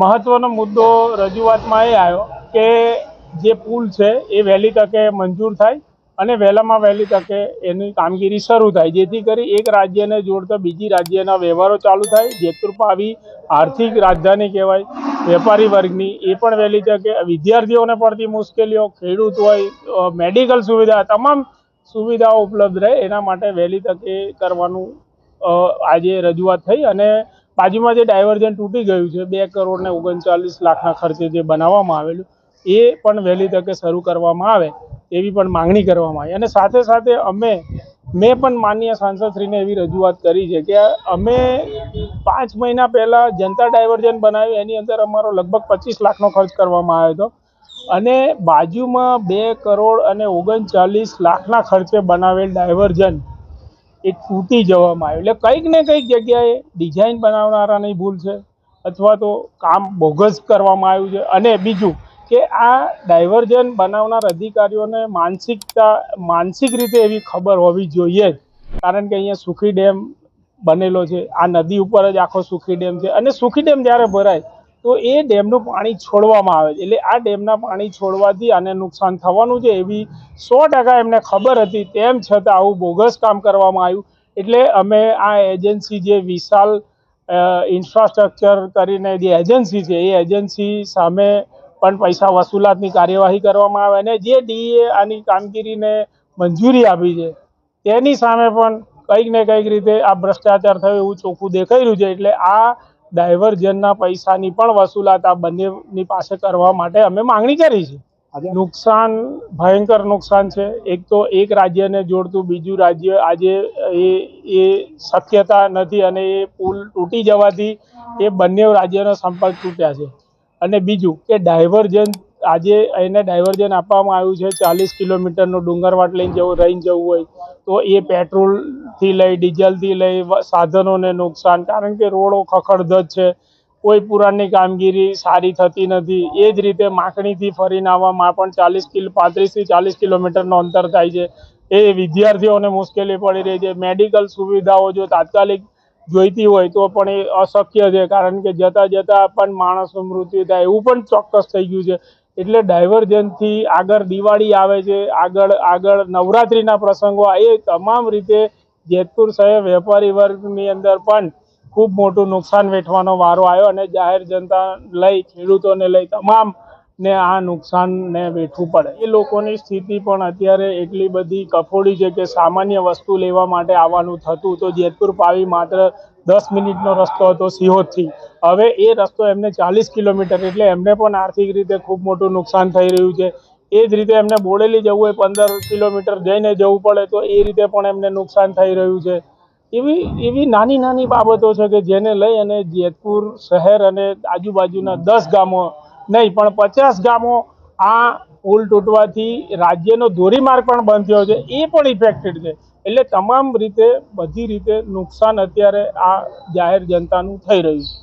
મહત્વનો મુદ્દો રજૂઆતમાં એ આવ્યો કે જે પુલ છે એ વહેલી તકે મંજૂર થાય અને વહેલામાં વહેલી તકે એની કામગીરી શરૂ થાય. જેથી કરી એક રાજ્યને જોડતા બીજી રાજ્યના વ્યવહારો ચાલુ થાય. જેતપુર પાવી આર્થિક રાજધાની કહેવાય, વેપારી વર્ગની, એ પણ વહેલી તકે વિદ્યાર્થીઓને પડતી મુશ્કેલીઓ, ખેડૂત હોય મેડિકલ સુવિધા, તમામ સુવિધાઓ ઉપલબ્ધ રહે. એના માટે વહેલી તકે કરવાનું આજે રજૂઆત થઈ અને બાજુમાં જે ડાયવર્જન તૂટી ગયું છે, બે કરોડ ને ઓગણચાલીસ લાખના ખર્ચે જે બનાવવામાં આવેલું, એ પણ વહેલી તકે શરૂ કરવામાં આવે, એવી પણ માંગણી કરવામાં આવી. અને સાથે સાથે અમે, મેં પણ માન્ય સાંસદશ્રીને એવી રજૂઆત કરી છે કે અમે પાંચ મહિના પહેલાં જનતા ડાયવર્જન બનાવ્યું, એની અંદર અમારો લગભગ પચીસ લાખનો ખર્ચ કરવામાં આવ્યો હતો. અને બાજુમાં બે કરોડ અને ઓગણચાલીસ લાખના ખર્ચે બનાવેલ ડાયવર્જન એ તૂટી જવામાં આવ્યું. એટલે કંઈક ને કંઈક જગ્યાએ ડિઝાઇન બનાવનારાની ભૂલ છે, અથવા તો કામ બોગસ કરવામાં આવ્યું છે. અને બીજું કે આ ડાયવર્જન બનાવનાર અધિકારીઓને માનસિકતા, માનસિક રીતે એવી ખબર હોવી જોઈએ કારણ કે અહીંયા સુખી ડેમ બનેલો છે. આ નદી ઉપર જ આખો સુખી ડેમ છે. અને સુખી ડેમ જ્યારે ભરાય તો એ ડેમનું પાણી છોડવામાં આવે છે. એટલે આ ડેમના પાણી છોડવાથી આને નુકસાન થવાનું છે એવી સો ટકા એમને ખબર હતી. તેમ છતાં આવું બોગસ કામ કરવામાં આવ્યું. એટલે અમે આ એજન્સી જે વિશાલ ઇન્ફ્રાસ્ટ્રક્ચર કરીને જે એજન્સી છે, એ એજન્સી સામે પણ પૈસા વસૂલાતની કાર્યવાહી કરવામાં આવે અને જે ડીએ આની કામગીરીને મંજૂરી આપી છે, તેની સામે પણ કંઈક ને કંઈક રીતે આ ભ્રષ્ટાચાર થયો એવું ચોખ્ખું દેખાઈ રહ્યું છે. એટલે આ ડાયવર્જનના પૈસાની પણ વસૂલાત આ બંનેની પાસે કરવા માટે અમે માંગણી કરી છે. નુકસાન ભયંકર નુકસાન છે. એક તો એક રાજ્યને જોડતું બીજું રાજ્ય આજે એ એ શક્યતા નથી અને એ પુલ તૂટી જવાથી એ બંને રાજ્યનો સંપર્ક તૂટ્યા છે. અને બીજું કે ડાયવર્જન આજે એને ડાયવર્જન આપવામાં આવ્યું છે ચાલીસ કિલોમીટરનું ડુંગરવાટ લઈને જવું રહીને જવું હોય તો એ પેટ્રોલથી લઈ ડીઝલથી લઈ સાધનોને નુકસાન. કારણ કે રોડો ખખડધજ છે. કોઈ પુરાણની કામગીરી સારી થતી નથી. એ જ રીતે માખણીથી ફરીને આવવામાં પણ ચાલીસ કિલો, પાંત્રીસથી ચાલીસ કિલોમીટરનો અંતર થાય છે. એ વિદ્યાર્થીઓને મુશ્કેલી પડી રહી છે. મેડિકલ સુવિધાઓ જો તાત્કાલિક જોઈતી હોય તો પણ એ અશક્ય છે. કારણ કે જતાં જતાં પણ માણસનું મૃત્યુ થાય. એવું પણ ચોક્કસ થઈ ગયું છે. એટલે ડાયવર્જનથી આગળ દિવાળી આવે છે. આગળ આગળ નવરાત્રિના પ્રસંગો એ તમામ રીતે જેતપુર શહેર વેપારી વર્ગની અંદર પણ ખૂબ મોટું નુકસાન વેઠવાનો વારો આવ્યો અને જાહેર જનતા લઈ, ખેડૂતોને લઈ તમામ ને આ નુકસાનને વેઠવું પડે. એ લોકોની સ્થિતિ પણ અત્યારે એટલી બધી કફોડી છે કે સામાન્ય વસ્તુ લેવા માટે આવવાનું થતું. તો જેતપુર પાવી માત્ર દસ મિનિટનો રસ્તો હતો સિહોરથી. હવે એ રસ્તો એમને ચાલીસ કિલોમીટર એટલે એમને પણ આર્થિક રીતે ખૂબ મોટું નુકસાન થઈ રહ્યું છે. એ જ રીતે એમને બોડેલી જવું હોય, પંદર કિલોમીટર જઈને જવું પડે, તો એ રીતે પણ એમને નુકસાન થઈ રહ્યું છે. એવી એવી નાની નાની બાબતો છે કે જેને લઈ અને જેતપુર શહેર અને આજુબાજુના દસ ગામો, નહીં, પણ પચાસ ગામો આ પુલ તૂટવાથી રાજ્યનો ધોરીમાર્ગ પણ બંધ થયો છે. એ પણ ઇફેક્ટેડ છે. એટલે તમામ રીતે બધી રીતે નુકસાન અત્યારે આ જાહેર જનતાનું થઈ રહ્યું છે.